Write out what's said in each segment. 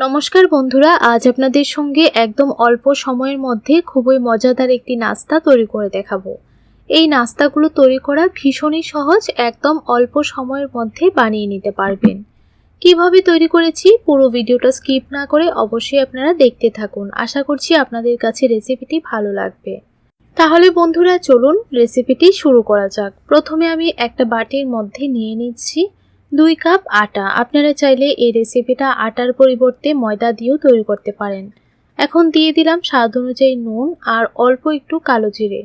নমস্কার বন্ধুরা, আজ আপনাদের সঙ্গে একদম অল্প সময়ের মধ্যে খুবই মজাদার একটি নাস্তা তৈরি করে দেখাবো। এই নাস্তাগুলো তৈরি করা ভীষণই সহজ, একদম অল্প সময়ের মধ্যে বানিয়ে নিতে পারবেন। কীভাবে তৈরি করেছি পুরো ভিডিওটা স্কিপ না করে অবশ্যই আপনারা দেখতে থাকুন। আশা করছি আপনাদের কাছে রেসিপিটি ভালো লাগবে। তাহলে বন্ধুরা, চলুন রেসিপিটি শুরু করা যাক। প্রথমে আমি একটা বাটির মধ্যে নিয়ে নিচ্ছি। দুই কাপ আটা। আপনারা চাইলে এই রেসিপিটা আটার পরিবর্তে ময়দা দিয়েও তৈরি করতে পারেন। এখন দিয়ে দিলাম স্বাদ অনুযায়ী নুন আর অল্প একটু কালো জিরে।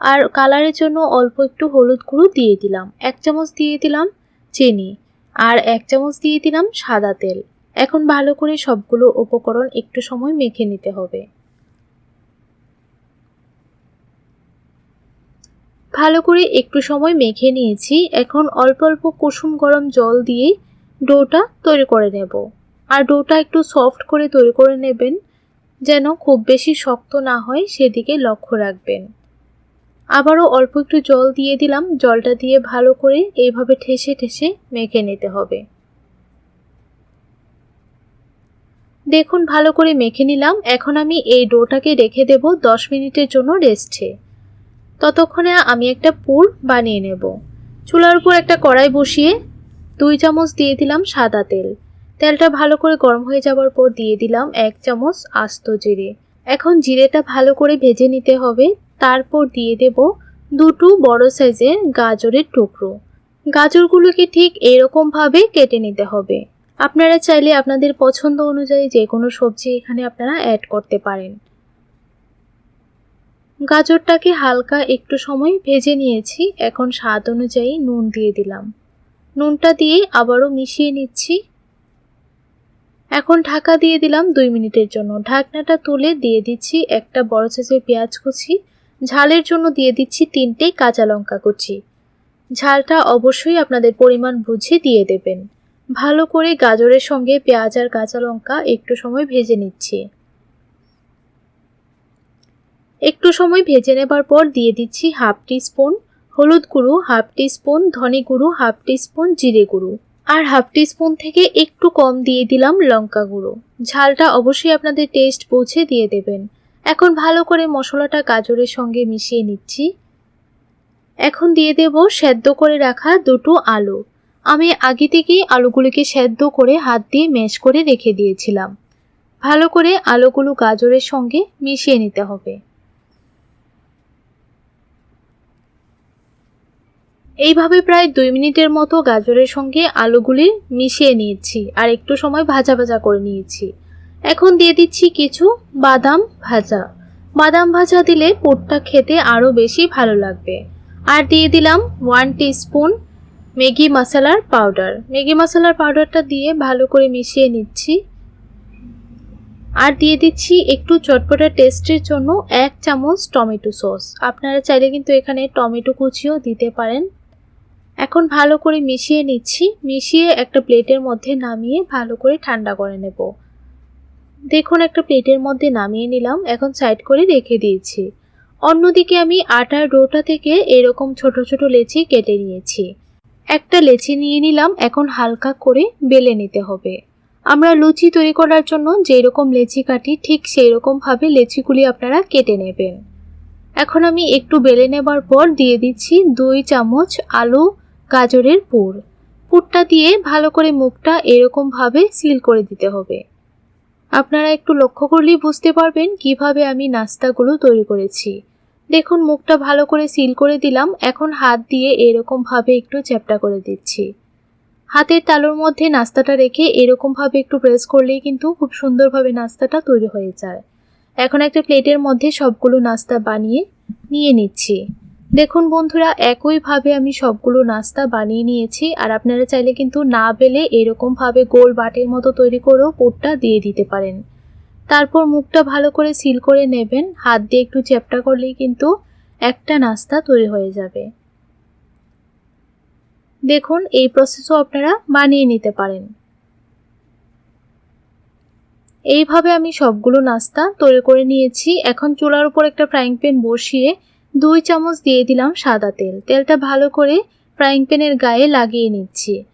আর কালারের জন্য অল্প একটু হলুদ গুঁড়ো দিয়ে দিলাম। এক চামচ দিয়ে দিলাম চিনি আর এক চামচ দিয়ে দিলাম সাদা তেল। এখন ভালো করে সবগুলো উপকরণ একটু সময় মেখে নিতে হবে। ভালো করে একটু সময় মেখে নিয়েছি। এখন অল্প অল্প কুসুম গরম জল দিয়ে ডোটা তৈরি করে নেব। আর ডোটা একটু সফট করে তৈরি করে নেবেন, যেন খুব বেশি শক্ত না হয়, সেদিকে লক্ষ্য রাখবেন। আবারও অল্প একটু জল দিয়ে দিলাম। জলটা দিয়ে ভালো করে এইভাবে ঠেসে ঠেসে মেখে নিতে হবে। দেখুন, ভালো করে মেখে নিলাম। এখন আমি এই ডোটাকে রেখে দেব দশ মিনিটের জন্য রেস্টে। ততক্ষণে আমি একটা পুর বানিয়ে নেব। চুলার উপর একটা কড়াই বসিয়ে দুই চামচ দিয়ে দিলাম সাদা তেল। তেলটা ভালো করে গরম হয়ে যাওয়ার পর দিয়ে দিলাম এক চামচ আস্ত জিরে। এখন জিরেটা ভালো করে ভেজে নিতে হবে। তারপর দিয়ে দেব দুটো বড় সাইজের গাজরের টুকরো। গাজরগুলোকে ঠিক এরকমভাবে কেটে নিতে হবে। আপনারা চাইলে আপনাদের পছন্দ অনুযায়ী যে কোনো সবজি এখানে আপনারা অ্যাড করতে পারেন। গাজরটাকে হালকা একটু সময় ভেজে নিয়েছি। এখন স্বাদ অনুযায়ী নুন দিয়ে দিলাম। নুনটা দিয়ে আবারও মিশিয়ে নিচ্ছি। এখন ঢাকা দিয়ে দিলাম দুই মিনিটের জন্য। ঢাকনাটা তুলে দিয়ে দিচ্ছি একটা বড় সাইজের পেঁয়াজ কুচি। ঝালের জন্য দিয়ে দিচ্ছি তিনটে কাঁচা লঙ্কা কুচি। ঝালটা অবশ্যই আপনাদের পরিমাণ বুঝে দিয়ে দেবেন। ভালো করে গাজরের সঙ্গে পেঁয়াজ আর কাঁচা লঙ্কা একটু সময় ভেজে নিচ্ছি। একটু সময় ভেজে নেবার পর দিয়ে দিচ্ছি হাফ টি স্পুন হলুদ গুঁড়ো, হাফ টি স্পুন ধনে গুঁড়ো, হাফ টি স্পুন জিরে গুঁড়ো। আর হাফ টি স্পুন থেকে একটু কম দিয়ে দিলাম লঙ্কা গুঁড়ো। ঝালটা অবশ্যই আপনাদের টেস্ট পৌঁছে দিয়ে দেবেন। এখন ভালো করে মশলাটা গাজরের সঙ্গে মিশিয়ে নিচ্ছি। এখন দিয়ে দেব সেদ্ধ করে রাখা দুটো আলু। আমি আগে থেকেই আলুগুলিকে সেদ্ধ করে হাত দিয়ে ম্যাশ করে রেখে দিয়েছিলাম। ভালো করে আলুগুলো গাজরের সঙ্গে মিশিয়ে নিতে হবে। এইভাবে প্রায় দুই মিনিটের মতো গাজরের সঙ্গে আলুগুলি মিশিয়ে নিয়েছি আর একটু সময় ভাজা ভাজা করে নিয়েছি। এখন দিয়ে দিচ্ছি কিছু বাদাম ভাজা। বাদাম ভাজা দিলে পুরটা খেতে আরও বেশি ভালো লাগবে। আর দিয়ে দিলাম ওয়ান স্পুন ম্যাগি মশলার পাউডার। ম্যাগি মশলার পাউডারটা দিয়ে ভালো করে মিশিয়ে নিচ্ছি। আর দিয়ে দিচ্ছি একটু চটপটা টেস্টের জন্য এক চামচ টমেটো সস। আপনারা চাইলে কিন্তু এখানে টমেটো কুচিও দিতে পারেন। এখন ভালো করে মিশিয়ে নিচ্ছি। মিশিয়ে একটা প্লেটের মধ্যে নামিয়ে ভালো করে ঠান্ডা করে নেব। দেখুন, একটা প্লেটের মধ্যে নামিয়ে নিলাম। এখন সাইড করে রেখে দিয়েছি। অন্যদিকে আমি আটার ডোটা থেকে এরকম ছোট ছোট লেচি কেটে নিয়েছি। একটা লেচি নিয়ে নিলাম। এখন হালকা করে বেলে নিতে হবে। আমরা লুচি তৈরি করার জন্য যেই রকম লেচি কাটি, ঠিক সেই রকমভাবে লেচিগুলি আপনারা কেটে নেবেন। এখন আমি একটু বেলে নেবার পর দিয়ে দিচ্ছি দুই চামচ আলু গাজরের পুর। পুরটা দিয়ে ভালো করে মুখটা এরকমভাবে সিল করে দিতে হবে। আপনারা একটু লক্ষ্য করলেই বুঝতে পারবেন কীভাবে আমি নাস্তাগুলো তৈরি করেছি। দেখুন, মুখটা ভালো করে সিল করে দিলাম। এখন হাত দিয়ে এরকমভাবে একটু চ্যাপটা করে দিচ্ছি। হাতের তালুর মধ্যে নাস্তাটা রেখে এরকমভাবে একটু প্রেস করলেই কিন্তু খুব সুন্দরভাবে নাস্তাটা তৈরি হয়ে যায়। এখন একটা প্লেটের মধ্যে সবগুলো নাস্তা বানিয়ে নিয়ে নিচ্ছি। দেখুন বন্ধুরা, একইভাবে আমি সবগুলো নাস্তা বানিয়ে নিয়েছি, আর আপনারা চাইলে কিন্তু না বেলে এরকমভাবে গোল বাটের মতো তৈরি করেও পোটটা দিয়ে দিতে পারেন। তারপর মুখটা ভালো করে সিল করে নেবেন, হাত দিয়ে একটু চ্যাপটা করলেই কিন্তু একটা নাস্তা তৈরি হয়ে যাবে। দেখুন, এই প্রসেসও আপনারা বানিয়ে নিতে পারেন। এইভাবে আমি সবগুলো নাস্তা তৈরি করে নিয়েছি। এখন চুলার উপর একটা ফ্রাইং প্যান বসিয়ে দুই চামচ দিয়ে দিলাম সাদা তেল। তেলটা ভালো করে ফ্রাইং প্যানের গায়ে লাগিয়ে নিচ্ছি।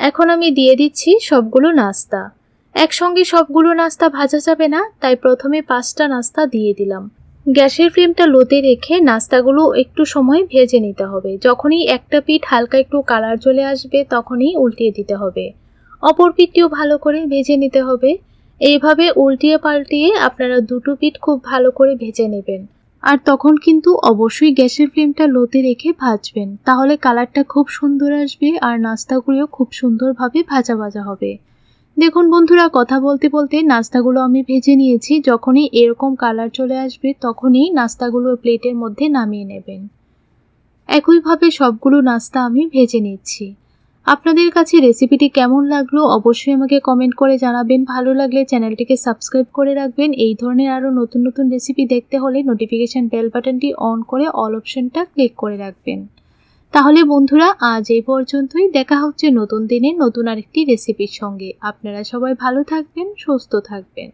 এখন আমি দিয়ে দিচ্ছি সবগুলো নাস্তা। একসঙ্গে সবগুলো নাস্তা ভাজা যাবে না, তাই প্রথমে পাঁচটা নাস্তা দিয়ে দিলাম। গ্যাসের ফ্লেমটা লোতে রেখে নাস্তাগুলো একটু সময় ভেজে নিতে হবে। যখনই একটা পিঠ হালকা একটু কালার চলে আসবে, তখনই উল্টিয়ে দিতে হবে। অপর পিঠটিও ভালো করে ভেজে নিতে হবে। এইভাবে উল্টিয়ে পাল্টিয়ে আপনারা দুটো পিঠ খুব ভালো করে ভেজে নেবেন। আর তখন কিন্তু অবশ্যই গ্যাসের ফ্লেমটা লোতে রেখে ভাজবেন। তাহলে কালারটা খুব সুন্দর আসবে আর নাস্তাগুলিও খুব সুন্দরভাবে ভাজা ভাজা হবে। দেখুন বন্ধুরা, কথা বলতে বলতে নাস্তাগুলো আমি ভেজে নিয়েছি। যখনই এরকম কালার চলে আসবে, তখনই নাস্তাগুলো প্লেটের মধ্যে নামিয়ে নেবেন। একইভাবে সবগুলো নাস্তা আমি ভেজে নিচ্ছি। আপনাদের কাছে রেসিপিটি কেমন লাগল অবশ্যই আমাকে কমেন্ট করে জানাবেন। ভালো লাগলে চ্যানেলটিকে সাবস্ক্রাইব করে রাখবেন। এই ধরনের আরও নতুন নতুন রেসিপি দেখতে হলে নোটিফিকেশান বেল বাটনটি অন করে অল অপশনটা ক্লিক করে রাখবেন। তাহলে বন্ধুরা, আজ এই পর্যন্তই। দেখা হচ্ছে নতুন দিনে নতুন আরেকটি রেসিপির সঙ্গে। আপনারা সবাই ভালো থাকবেন, সুস্থ থাকবেন।